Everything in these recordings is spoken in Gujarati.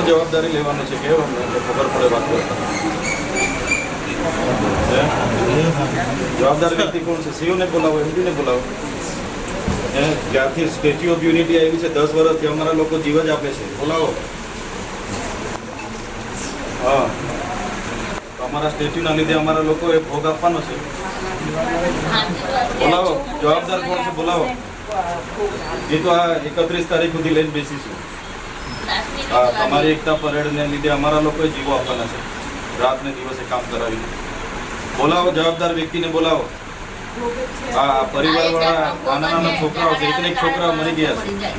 કોણ જવાબદારી લેવાનું છે કેવું અમને એટલે ખબર પડે વાત કરતા. જવાબદાર વ્યક્તિ કોણ છે? સીઓને બોલાવો એમડીને બોલાવો. એ જ્યારથી સ્ટેચ્યુ ઓફ યુનિટી આવી છે દસ વર્ષથી અમારા લોકો જીવ જ આપે છે. બોલાવો. હા. તો અમારા સ્ટેચ્યુના લીધે અમારા લોકોએ ભોગ આપવાનો છે. બોલાવો. જવાબદાર કોણ છે? બોલાવો. એ તો આ એકત્રીસ તારીખ સુધી લઈને બેસીશું. તમારી એકતા પરેડને લીધે અમારા લોકોએ જીવો આપવાના છે. રાત ને દિવસે કામ કરાવીને. બોલાવો જવાબદાર વ્યક્તિને બોલાવો. હા પરિવાર વાળા નાના નાના છોકરાઓ છે એકને એક છોકરા મરી ગયા છે.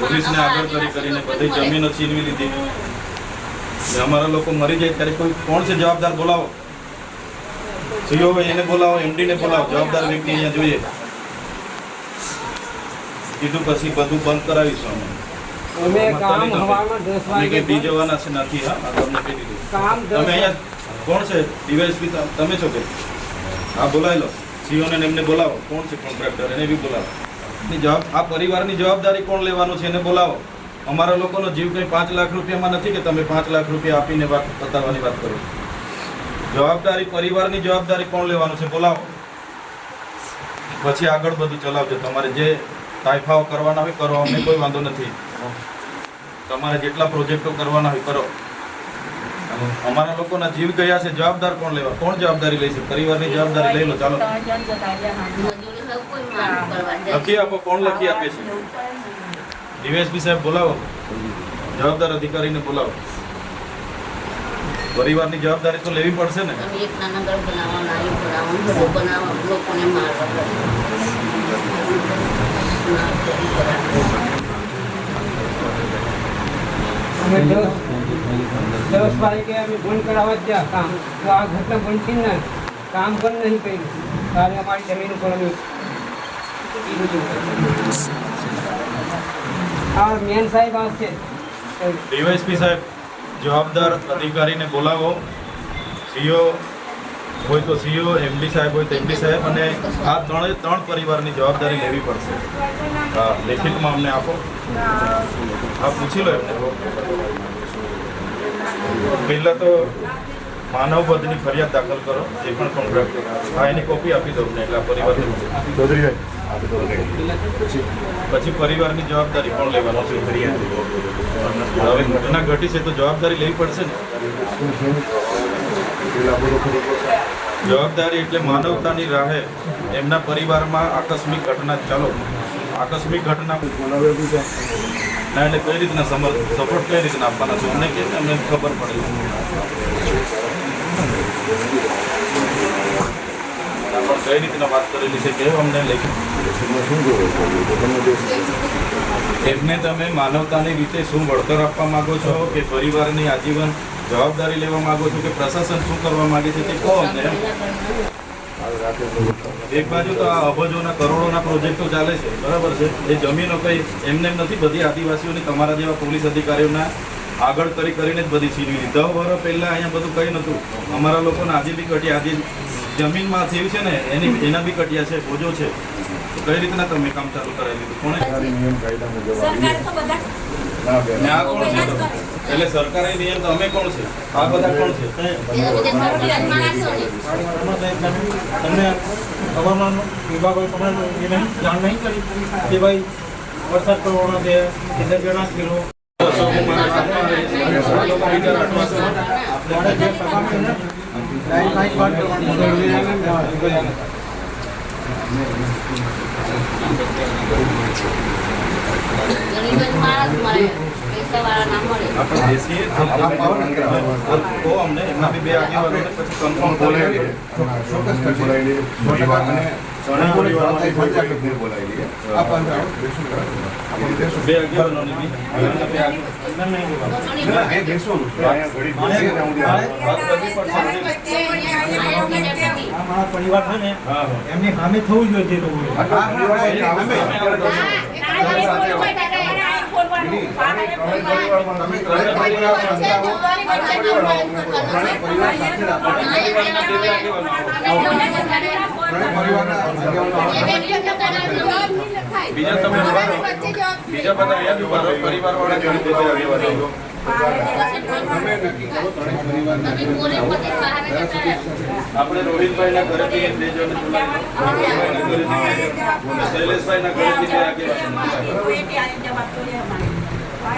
પોલીસને આગળ કરી કરીને બધી જમીનો છીનવી લીધી. અમારા લોકો મરી જાય ત્યારે કોઈ કોણ છે જવાબદાર? બોલાવો. સીઓ એને બોલાવો એમડી ને બોલાવો જવાબદાર વ્યક્તિ અહીંયા જોઈએ. કીધું પછી બધું બંધ કરાવીશું અમે. અમે કામ હવામાં દસ અમે વાગે કંઈ બી જવાના છે નથી હા તમને કહી દીધું. કામ તમે અહીંયા કોણ છે? ડીવાયસપી તમે છો કે? હા બોલાવી લો. સીઓને ને એમને બોલાવો. કોણ છે કોન્ટ્રાક્ટર એને બી બોલાવો. જવાબ આ પરિવારની જવાબદારી કોણ લેવાનું છે એને બોલાવો. અમારા લોકોનો જીવ કંઈ પાંચ લાખ રૂપિયામાં નથી કે તમે પાંચ લાખ રૂપિયા આપીને વાત બતાવવાની વાત કરો? જવાબદારી પરિવારની જવાબદારી કોણ લેવાનું છે? બોલાવો. પછી આગળ બધું ચલાવજો. તમારે જે તાઇફાઓ કરવાના હોય કરો. અમને કોઈ વાંધો નથી. તમારે જેટલા પ્રોજેક્ટો કરવાના હોય કરો. અમારા લોકોના જીવ ગયા છે. જવાબદાર કોણ લેવા? કોણ જવાબદારી લે છે? પરિવારની જવાબદારી લઈ લો. ચાલો. લખી આપો. કોણ લખી આપે છે? ડીવાયસપી સાહેબ, બોલાવો. જવાબદાર અધિકારીને બોલાવો. પરિવારની જવાબદારી તો લેવી પડશે ને દસ તારીખે વાગે અમે બંધ કરાવવા જ ગયા કામ તો આ ઘટના બનતી ને કામ પણ નહીં કર્યું તારે અમારી જમીન ઉપર અમે. આ મેન સાહેબ આવશે ડીવાયસપી સાહેબ જવાબદાર અધિકારીને બોલાવો. સીઓ હોય તો સીઓ એમડી સાહેબ હોય તો એમડી સાહેબ અને આ ત્રણે ત્રણ પરિવારની જવાબદારી લેવી પડશે. હા લેખિતમાં અમને આપો. હા પૂછી લો એમને. પહેલાં તો માનવ વધની ફરિયાદ દાખલ કરો જે પણ કોન્ટ્રાક્ટ હા એની કોપી આપી દો એટલે આ પરિવારને પછી? પરિવારની જવાબદારી કોણ લેવાનો છે. હવે ઘટના ઘટી છે તો જવાબદારી લેવી પડશે ને? જવાબદારી એટલે માનવતાની રાહે એમના પરિવારમાં આકસ્મિક ઘટના, ચાલો, આકસ્મિક ઘટના. ના, એટલે કઈ રીતના સમર્થ સપોર્ટ કઈ રીતના આપવાના છે? અમને કે અમને ખબર પડે? પણ કઈ રીતના વાત કરેલી છે કે અમને લેખિત એમને તમે માનવતાની રીતે શું વળતર આપવા માંગો છો કે પરિવારની આજીવન જવાબદારી લેવા માંગો છો કે પ્રશાસન શું કરવા માંગે છે તે કહો અમને એક બાજુ તો આ અબજોના કરોડોના પ્રોજેક્ટો ચાલે છે બરાબર છે? એ જમીનો કંઈ એમને એમ નથી બધી આદિવાસીઓની તમારા જેવા પોલીસ અધિકારીઓના આગળ કરી કરીને જ બધી છીનવી દસ વર્ષ પહેલાં અહીંયા બધું કંઈ નહોતું. અમારા લોકોને આજે બી કટિયા આજે જમીનમાં થયું છે ને એની એના બી કટિયા છે બોજો છે. તો કઈ રીતના તમે કામ ચાલુ કરાવી દીધું કોણે? ને આ કોણ છે? એટલે સરકારી નિયમ તો અમે કોણ છે? આ બધા કોણ છે? ને. તમને હવામાન વિભાગો જાણ નહીં કરી કે ભાઈ વરસાદ પડવાનો છે કે જણા કિલો. આપણે જે સભા આપણે બેસીએ તો અમને બી આગેવાનો પછી કન્ફર્મ બોલાવી બોલાવે. વાત પરિવાર છે ને હા હા એમની સામે થવું જોઈએ જે થવું જોઈએ. અમે આગળ આ કોઈ કોઈ ટાકા એના ફોન પર બીજા તમે. બીજા બધા બધી આપણે રોહિતભાઈના ઘરેથી બે જણ બોલાવીએ. રોહિતભાઈના ઘરેથી બે. શૈલેષભાઈના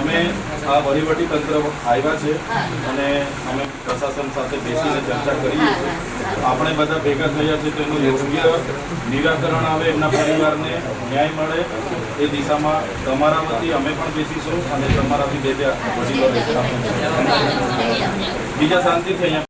અમે આ વહીવટી તંત્ર આવ્યા છે અને અમે પ્રશાસન સાથે બેસીને ચર્ચા કરીએ છીએ. આપણે બધા ભેગા થયા છે તો એનું યોગ્ય નિરાકરણ આવે, એમના પરિવારને ન્યાય મળે. એ દિશામાં તમારા વતી અમે પણ બેસીશું અને તમારાથી બે બે વડીલો બીજા શાંતિથી અહીંયા